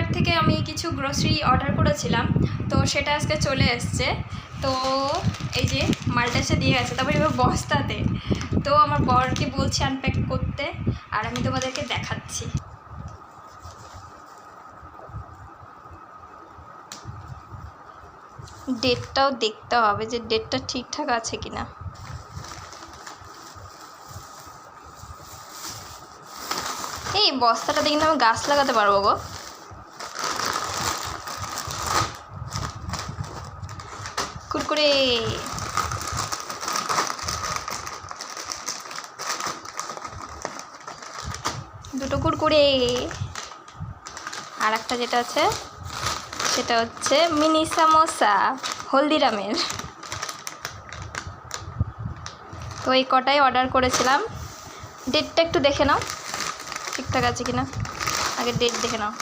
Flipkart থেকে আমি কিছু গ্রোসারি অর্ডার করেছিলাম। তো সেটা আজকে চলে এসছে। তো এই যে মালটা এসে দিয়ে গেছে, তারপর এবার বস্তাতে। তো আমার বরকে বলছি আনপ্যাক করতে, আর আমি তোমাদেরকে দেখাচ্ছি। ডেটটাও দেখতে হবে যে ডেটটা ঠিকঠাক আছে কিনা। এই বস্তাটা দেখি আমি গাছ লাগাতে পারব গো। কুরকুরে। দুটো কুরকুরে। আর একটা যেটা আছে, সেটা হচ্ছে মিনি সামোসা, হলদিরামের। তো এই কটাই অর্ডার করেছিলাম। ডেটটা একটু দেখে নাও, ঠিকঠাক আছে কিনা। আগে ডেট দেখে নাও।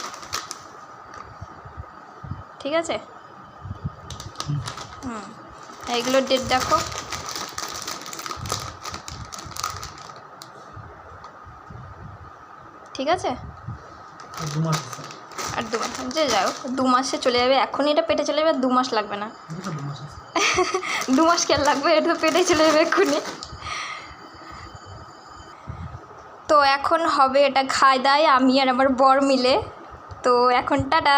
ঠিক আছে? হুম। এইগুলোর ডেট দেখো। ঠিক আছে? আর দু মাস যে যাও দু মাসে চলে যাবে। এখনই এটা পেটে চলে যাবে আর দু মাস লাগবে না। দু মাস কেন লাগবে? এটা তো পেটে চলে যাবে এক্ষুনি। তো এখন হবে এটা খাই দাই আমি আর আমার বর মিলে। তো এখন টাটা।